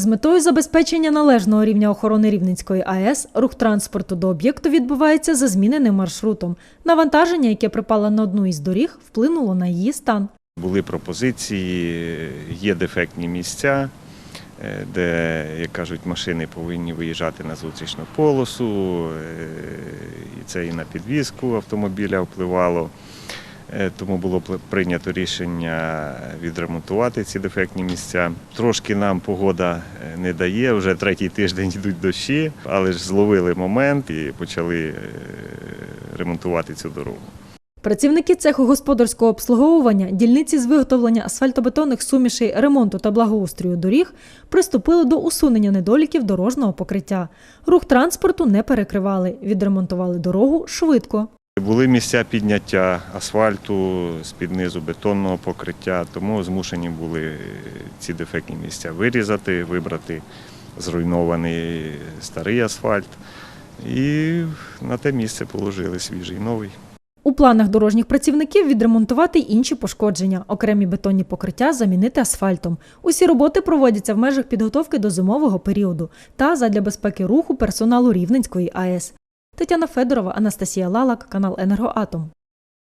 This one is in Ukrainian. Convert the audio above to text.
З метою забезпечення належного рівня охорони Рівненської АЕС рух транспорту до об'єкту відбувається за зміненим маршрутом. Навантаження, яке припало на одну із доріг, вплинуло на її стан. Були пропозиції, є дефектні місця, е, де, як кажуть, машини повинні виїжджати на зустрічну полосу, е, і це і на підвізку автомобіля впливало. Е, Тому було прийнято рішення відремонтувати ці дефектні місця. Трошки нам погода е, не дає, вже третій тиждень йдуть дощі, але ж зловили момент і почали е, ремонтувати цю дорогу. Працівники цеху господарського обслуговування, дільниці з виготовлення асфальтобетонних сумішей, ремонту та благоустрою доріг приступили до усунення недоліків дорожнього покриття. Рух транспорту не перекривали, відремонтували дорогу швидко. Були місця підняття асфальту з-під низу бетонного покриття, тому змушені були ці дефектні місця вирізати, вибрати зруйнований старий асфальт і на те місце положили свіжий новий. У планах дорожніх працівників відремонтувати інші пошкодження, окремі бетонні покриття замінити асфальтом. Усі роботи проводяться в межах підготовки до зимового періоду та задля безпеки руху персоналу Рівненської АЕС. Тетяна Федорова, Анастасія Лалак, канал Енергоатом.